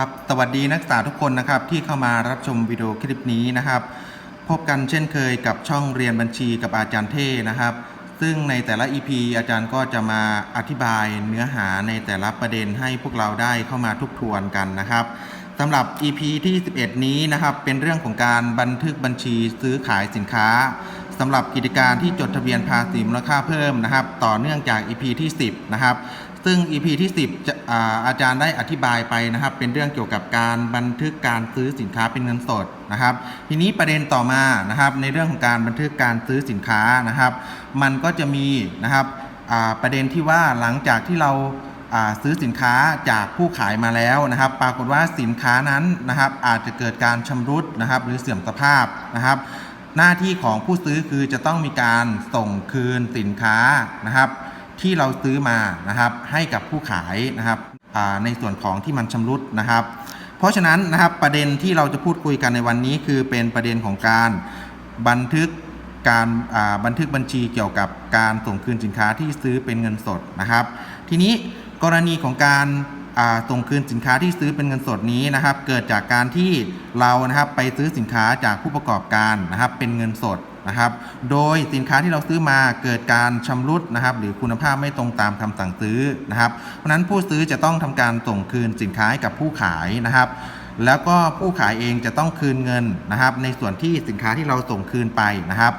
ครับสวัสดีนักศึกษาทุกคนนะครับที่เข้ามารับชมวิดีโอคลิปนี้นะครับ พบกันเช่นเคยกับช่องเรียนบัญชีกับอาจารย์เท่นะครับ ซึ่งในแต่ละ EP อาจารย์ก็จะมาอธิบายเนื้อหาในแต่ละประเด็นให้พวกเราได้เข้ามาทบทวนกันนะครับสำหรับ EP ที่ 11 นี้นะครับเป็นเรื่องของการบันทึกบัญชีซื้อขายสินค้าสำหรับกิจการที่จดทะเบียนภาษีมูลค่าเพิ่มนะครับ ต่อเนื่องจาก EP ที่ 10 นะครับ ซึ่ง EP ที่ 10จะอาอาจารย์ได้อธิบายไปนะครับ เป็นเรื่องเกี่ยวกับการบันทึกการซื้อสินค้าเป็นเงินสดนะครับ ทีนี้ประเด็นต่อมานะครับ ในเรื่องของการบันทึกการซื้อสินค้านะครับ มันก็จะมีนะครับประเด็นที่ว่าหลังจากที่เราอ่าซื้อสินค้าจากผู้ขายมาแล้วนะครับ ปรากฏว่าสินค้านั้นนะครับ อาจจะเกิดการชำรุดนะครับ หรือเสื่อมสภาพนะครับ หน้าที่ของผู้ซื้อคือจะต้องมีการส่งคืนสินค้านะครับ ที่เราซื้อมานะครับให้กับผู้ขายนะครับในส่วนของที่มันชำรุดนะครับ เพราะฉะนั้นนะครับประเด็นที่เราจะพูดคุยกันในวันนี้คือเป็นประเด็นของการบันทึกการบันทึกบัญชีเกี่ยวกับการส่งคืนสินค้าที่ซื้อเป็นเงินสดนะครับ ทีนี้กรณีของการส่งคืนสินค้าที่ซื้อเป็นเงินสดนี้นะครับ เกิดจากการที่เรานะครับไปซื้อสินค้าจากผู้ประกอบการนะครับเป็นเงินสด นะครับ โดยสินค้าที่เราซื้อมาเกิดการชำรุดนะครับ หรือคุณภาพไม่ตรงตามคำสั่งซื้อนะครับ เพราะนั้นผู้ซื้อจะต้องทำการส่งคืนสินค้าให้กับผู้ขายนะครับ แล้วก็ผู้ขายเองจะต้องคืนเงินนะครับ ในส่วนที่สินค้าที่เราส่งคืนไปนะครับ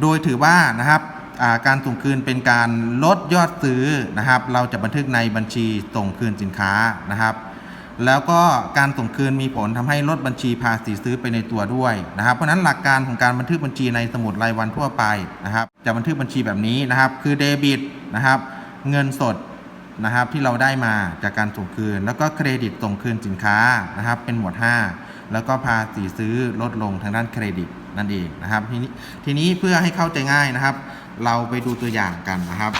โดยถือว่านะครับาการส่งคืนเป็นการลดยอดซื้อนะครับ เราจะบันทึกในบัญชีส่งคืนสินค้านะครับ แล้วก็การส่งคืนมีผลทำให้ลดบัญชีภาษีซื้อไปในตัวด้วยนะครับ เพราะนั้นหลักการของการบันทึกบัญชีในสมุดรายวันทั่วไปนะครับ จะบันทึกบัญชีแบบนี้นะครับ คือเดบิตนะครับ เงินสดนะครับที่เราได้มาจากการส่งคืน แล้วก็เครดิตส่งคืนสินค้านะครับ เป็นหมวด 5 แล้วก็ภาษีซื้อลดลงทางด้านเครดิตนั่นเองนะครับ ทีนี้ทีนี้เพื่อให้เข้าใจง่ายนะครับ เราไปดูตัวอย่างกันนะครับ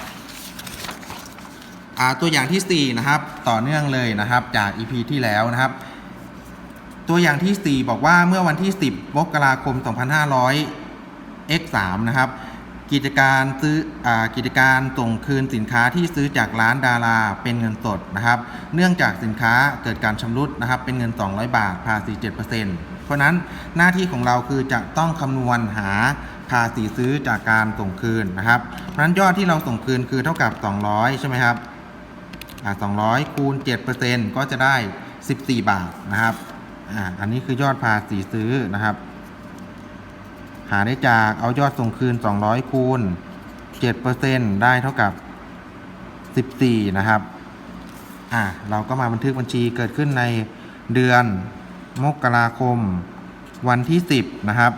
ตัวอย่างที่ 4 นะครับ ต่อเนื่องเลยนะครับ จาก EP ที่แล้วนะครับ ตัวอย่างที่ 4 บอกว่าเมื่อวันที่ 10มกราคม 2500 x 3นะครับ กิจการซื้ออกิจการส่งคืนสินค้าที่ซื้อจากร้านดาราเป็นเงินสดนะครับ เนื่องจากสินค้าเกิดการชำรุดนะครับ เป็นเงิน 200 บาท ภาษี 7%เพราะนั้นหน้าที่ของเราคือจะต้องคำนวณหาภาษีซื้อจากการส่งคืนนะครับเพราะนั้นยอดที่เราส่งคืนคือเท่ากับ 200 ใช่ไหมครับ 200 คูณ 7%ก็จะได้ 14 บาทนะครับอ่าอันนี้คือยอดภาษีซื้อนะครับ หาได้จากเอายอดส่งคืน 200 คูณ 7%ได้เท่ากับ 14 นะครับอ่าเราก็มาบันทึกบัญชีเกิดขึ้นในเดือนมกราคมวันที่ 10 นะครับ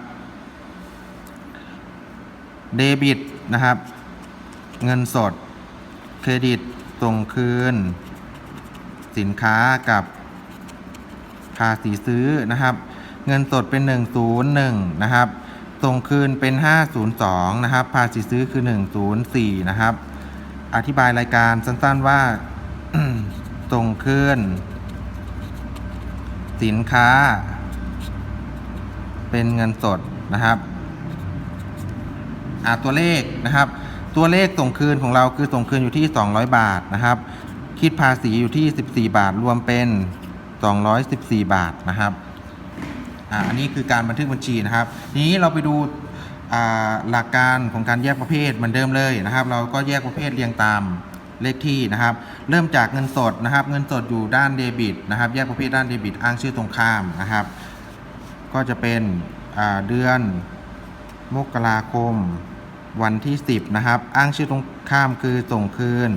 เดบิตนะครับ เงินสด เครดิต ส่งคืน สินค้ากับภาษีซื้อนะครับ เงินสดเป็น 101 นะครับ ส่งคืนเป็น 502 นะครับ ภาษีซื้อคือ 104 นะครับ อธิบายรายการสั้นๆว่าส่งคืน สินค้า เป็นเงินสดนะครับ อ่าตัวเลขนะครับ ตัวเลขส่งคืนของเราคือส่งคืนอยู่ที่ 200 บาทนะครับ คิดภาษีอยู่ที่ 14 บาทรวมเป็น 214 บาทนะครับอ่าอันนี้คือการบันทึกบัญชีนะครับทีนี้เราไปดูหลักการของการแยกประเภทเหมือนเดิมเลยนะครับ เราก็แยกประเภทเรียงตามเลขที่นะครับ เริ่มจากเงินสดนะครับ เงินสดอยู่ด้านเดบิตนะครับ แยกประเภทด้านเดบิตอ้างชื่อตรงข้ามนะครับ ก็จะเป็นเดือนมกราคม วันที่ 10 นะครับ อ้างชื่อตรงข้ามคือส่งคืน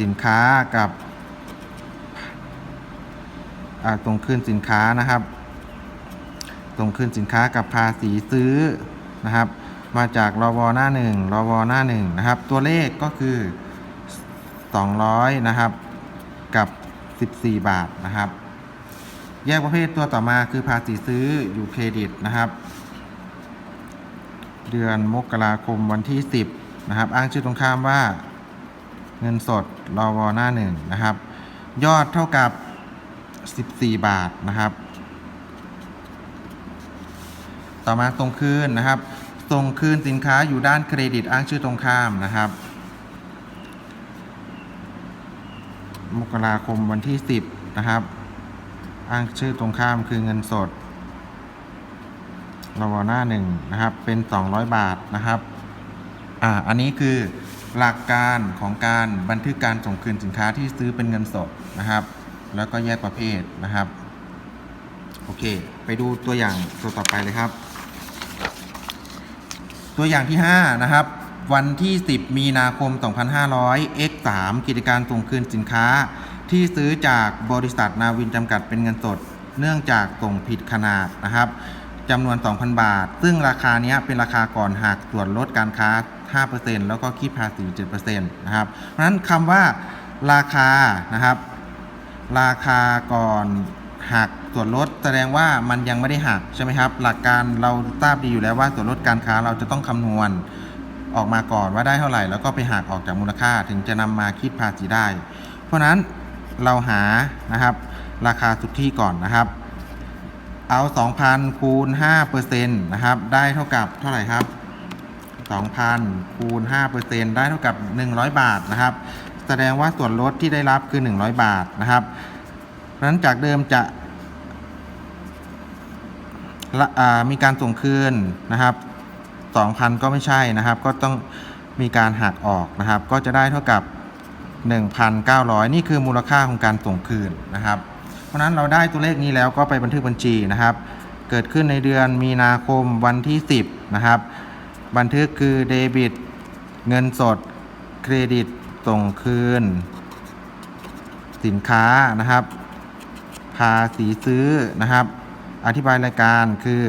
สินค้ากับส่งคืนสินค้านะครับ ส่งคืนสินค้ากับภาษีซื้อนะครับ มาจากรวหน้าหนึ่งรวหน้าหนึ่งนะครับ ตัวเลขก็คือ 200 นะครับ กับ 14 บาทนะครับ แยกประเภทตัวต่อมาคือภาษีซื้ออยู่เครดิตนะครับ เดือนมกราคมวันที่ 10 นะครับ อ้างชื่อตรงข้ามว่าเงินสดรอวหน้าหนึ่งนะครับ ยอดเท่ากับ 14 บาทนะครับ ต่อมาส่งคืนนะครับส่งคืนสินค้าอยู่ด้านเครดิตอ้างชื่อตรงข้ามนะครับ มกราคมวันที่ 10 นะครับ อ้างชื่อตรงข้ามคือเงินสด รวหน้าหนึ่งนะครับ เป็น 200 บาทนะครับ อ่า อันนี้คือหลักการของการบันทึกการส่งคืนสินค้าที่ซื้อเป็นเงินสดนะครับ แล้วก็แยกประเภทนะครับ โอเค ไปดูตัวอย่างตัวต่อไปเลยครับ ตัวอย่างที่ 5 นะครับ วันที่ 10 มีนาคม 2500 x 3 กิจการส่งคืนสินค้า ที่ซื้อจากบริษัทนาวินจำกัดเป็นเงินสด เนื่องจากส่งผิดขนาดนะครับ จำนวน 2,000 บาท ซึ่งราคานี้เป็นราคาก่อนหักส่วนลดการค้า 5%แล้วก็คิดภาษี 7%นะครับ เพราะฉะนั้นคำว่าราคานะครับ ราคาก่อนหักส่วนลดแสดงว่ามันยังไม่ได้หักใช่ไหมครับ หลักการเราทราบดีอยู่แล้วว่าส่วนลดการค้าเราจะต้องคำนวณออกมาก่อนว่าได้เท่าไหร่ แล้วก็ไปหักออกจากมูลค่าถึงจะนำมาคิดภาษีได้ เพราะฉะนั้นเราหานะครับ ราคาสุทธิก่อนนะครับ เอา 2,000 คูณ5%นะครับ ได้เท่ากับเท่าไหร่ครับ 2,000 คูณ5%ได้เท่ากับ 100 บาทนะครับ แสดงว่าส่วนลดที่ได้รับคือ 100 บาทนะครับนั้นจากเดิมจะมีการส่งคืนนะครับ 2,000 ก็ไม่ใช่นะครับ ก็ต้องมีการหักออกนะครับ ก็จะได้เท่ากับ 1,900 นี่คือมูลค่าของการส่งคืนนะครับ ราะนั้นเราได้ตัวเลขนี้แล้วก็ไปบันทึกบัญชีนะครับ เกิดขึ้นในเดือนมีนาคมวันที่ 10 นะครับ บันทึกคือเดบิต เงินสด เครดิตส่งคืน สินค้านะครับ ภาษีซื้อนะครับ อธิบายรายการคือ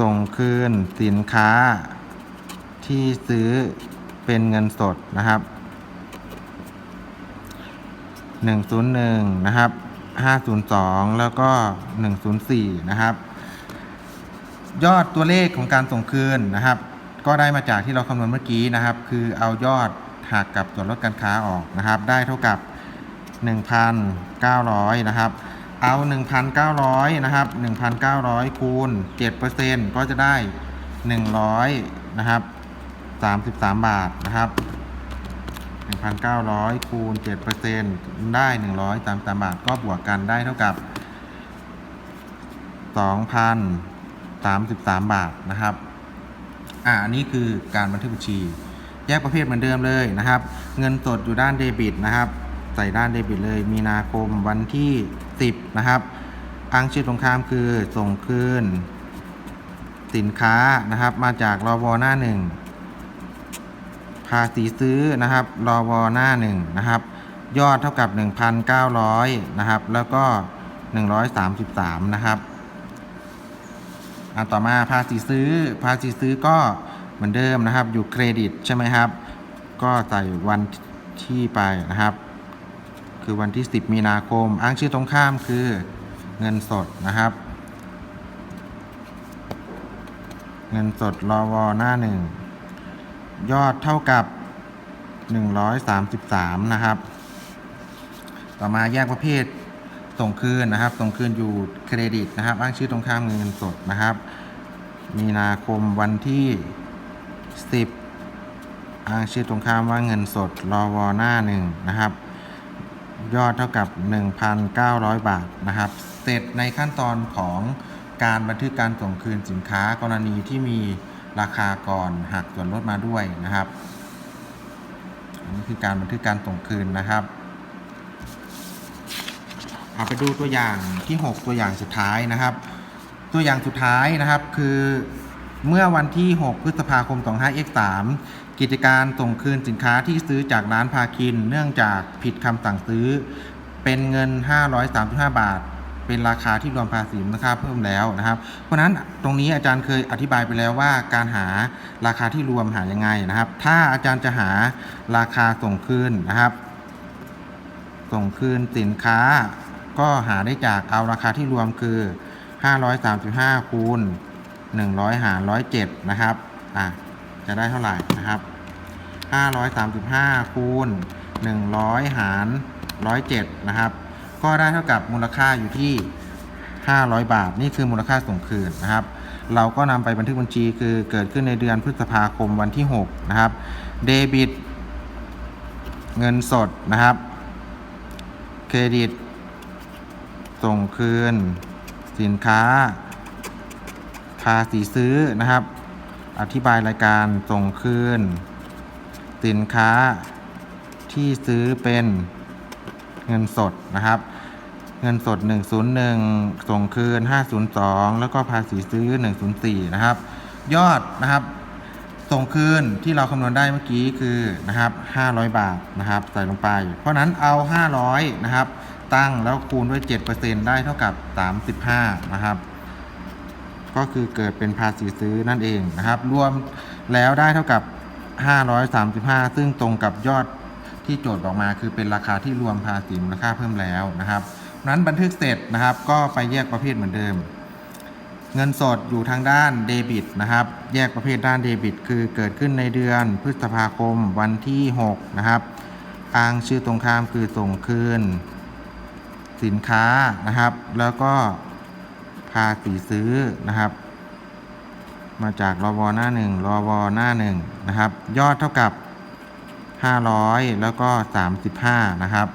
ส่งคืนสินค้าที่ซื้อเป็นเงินสดนะครับ 101 นะครับ 502 แล้วก็ 104 นะครับ ยอดตัวเลขของการส่งคืนนะครับ ก็ได้มาจากที่เราคำนวณเมื่อกี้นะครับ คือเอายอดหักกับส่วนลดการค้าออกนะครับ ได้เท่ากับ 1,900 นะครับ เอา 1,900 นะครับ 1,900 คูณ 7%ก็จะได้ 100 นะครับ 33 บาทนะครับ 1,900 คูณ 7%ได้ 133 บาท ก็บวกกันได้เท่ากับ 2,033 บาทนะครับ อ่าอันนี้คือการบันทึกบัญชี แยกประเภทเหมือนเดิมเลยนะครับ เงินสดอยู่ด้านเดบิตนะครับ ใส่ด้านเดบิตเลย มีนาคมวันที่ 10 นะครับอ้างชื่อตรงข้ามคือส่งคืนสินค้านะครับ มาจากรอวหน้าหนึ่ง ภาษีซื้อนะครับรอวอหน้าหนึ่งนะครับยอดเท่ากับ 1,900นะครับแล้วก็ 133นะครับอ่าต่อมาภาษีซื้อภาษีซื้อก็เหมือนเดิมนะครับ อยู่เครดิตใช่ไหมครับ ก็ใส่วันที่ไปนะครับ คือวันที่ 10 มีนาคม อ้างชื่อตรงข้ามคือเงินสดนะครับ เงินสดรอวอหน้าหนึ่ง ยอดเท่ากับ 133 นะครับ ต่อมาแยกประเภทส่งคืนนะครับ ส่งคืนอยู่เครดิตนะครับ อ้างชื่อตรงข้ามเงินสดนะครับ มีนาคมวันที่ 10 อ้างชื่อตรงข้ามว่าเงินสดรอวอหน้าหนึ่งนะครับ ยอดเท่ากับ 1,900 บาทนะครับ เสร็จในขั้นตอนของการบันทึกการส่งคืนสินค้ากรณีที่มี ราคาก่อนหักส่วนลดมาด้วยนะครับอันนี้คือการบันทึกการส่งคืนนะครับเอาไปดูตัวอย่างที่ 6 ตัวอย่างสุดท้ายนะครับ ตัวอย่างสุดท้ายนะครับคือเมื่อวันที่ 6 พฤษภาคม 25x3 กิจการส่งคืนสินค้าที่ซื้อจากร้านพาคิน เนื่องจากผิดคำสั่งซื้อ เป็นเงิน 535 บาท เป็นราคาที่รวมภาษีมูลค่าเพิ่มแล้วนะครับ เพราะฉะนั้นตรงนี้อาจารย์เคยอธิบายไปแล้วว่าการหาราคาที่รวมหายังไงนะครับ ถ้าอาจารย์จะหาราคาส่งคืนนะครับ ส่งคืนสินค้า ก็หาได้จากเอาราคาที่รวมคือ 535คูณ100 หาร 107 นะครับอะจะได้เท่าไหร่นะครับ535คูณ100 หาร 107 นะครับ ก็ได้เท่ากับมูลค่าอยู่ที่ 500 บาท นี่คือมูลค่าส่งคืนนะครับ เราก็นำไปบันทึกบัญชีคือเกิดขึ้นในเดือนพฤษภาคมวันที่ 6 นะครับ เดบิต เงินสดนะครับ เครดิต ส่งคืน สินค้า ภาษีซื้อนะครับ อธิบายรายการส่งคืน สินค้าที่ซื้อเป็น เงินสดนะครับ เงินสด 101 ส่งคืน 502 แล้วก็ภาษีซื้อ 104 นะครับ ยอดนะครับ ส่งคืนที่เราคำนวณได้เมื่อกี้คือนะครับ 500 บาทนะครับ ใส่ลงไป เพราะนั้นเอา 500 นะครับ ตั้งแล้วคูณด้วย 7%ได้เท่ากับ 35 นะครับก็คือเกิดเป็นภาษีซื้อนั่นเองนะครับ รวมแล้วได้เท่ากับ 535 ซึ่งตรงกับยอด ที่โจทย์ออกมาคือเป็นราคาที่รวมภาษีมูลค่าเพิ่มแล้วนะครับนั้นบันทึกเสร็จนะครับ ก็ไปแยกประเภทเหมือนเดิม เงินสดอยู่ทางด้านเดบิตนะครับ แยกประเภทด้านเดบิต คือเกิดขึ้นในเดือนพฤษภาคมวันที่ 6 นะครับอ้างชื่อตรงข้ามคือส่งคืน สินค้านะครับ แล้วก็ภาษีซื้อนะครับ มาจากรอวหน้าหนึ่งรอวหน้าหนึ่งนะครับ ยอดเท่ากับ 500 แล้วก็ 35 นะครับ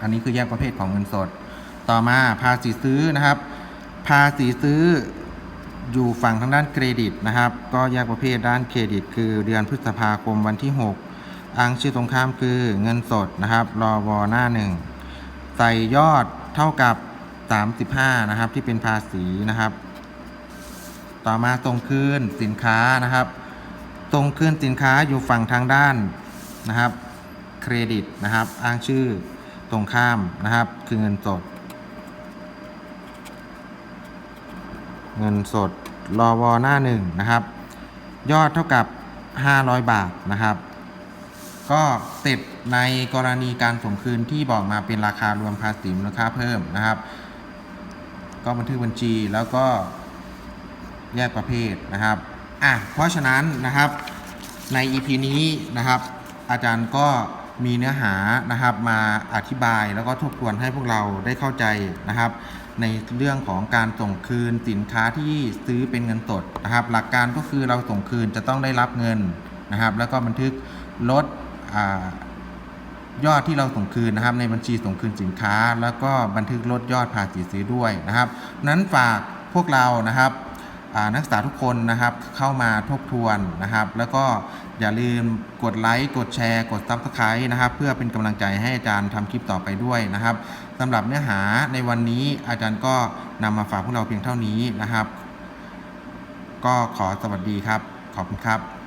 อันนี้คือแยกประเภทของเงินสด ต่อมาภาษีซื้อนะครับ ภาษีซื้ออยู่ฝั่งทางด้านเครดิตนะครับ ก็แยกประเภทด้านเครดิต คือเดือนพฤษภาคมวันที่ 6 อ้างชื่อตรงข้ามคือเงินสดนะครับ รอวอหน้าหนึ่งใส่ยอดเท่ากับ 35 นะครับ ที่เป็นภาษีนะครับ ต่อมาส่งคืนสินค้านะครับส่งคืนสินค้าอยู่ฝั่งทางด้าน นะครับเครดิตนะครับ อ้างชื่อตรงข้ามนะครับ คือเงินสด เงินสดรอวหน้าหนึ่งนะครับ ยอดเท่ากับ 500 บาทนะครับ ก็เสร็จในกรณีการส่งคืนที่บอกมาเป็นราคารวมภาษีมูลค่าเพิ่มนะครับ ก็บันทึกบัญชีแล้วก็แยกประเภทนะครับอะเพราะฉะนั้นนะครับใน EP นี้นะครับ อาจารย์ก็มีเนื้อหานะครับมาอธิบายแล้วก็ทบทวนให้พวกเราได้เข้าใจนะครับ ในเรื่องของการส่งคืนสินค้าที่ซื้อเป็นเงินสดนะครับ หลักการก็คือเราส่งคืนจะต้องได้รับเงินนะครับ แล้วก็บันทึกลดอยอดที่เราส่งคืนนะครับ ในบัญชีส่งคืนสินค้า แล้วก็บันทึกลดยอดภาษีซื้อด้วยนะครับ นั้นฝากพวกเรานะครับ นักศึกษาทุกคนนะครับเข้ามาทบทวนนะครับ แล้วก็อย่าลืมกดไลค์กดแชร์ กดซับสไครต์นะครับ เพื่อเป็นกำลังใจให้อาจารย์ทำคลิปต่อไปด้วยนะครับสำหรับเนื้อหาในวันนี้อาจารย์ก็นำมาฝากพวกเราเพียงเท่านี้นะครับ ก็ขอสวัสดีครับ ขอบคุณครับ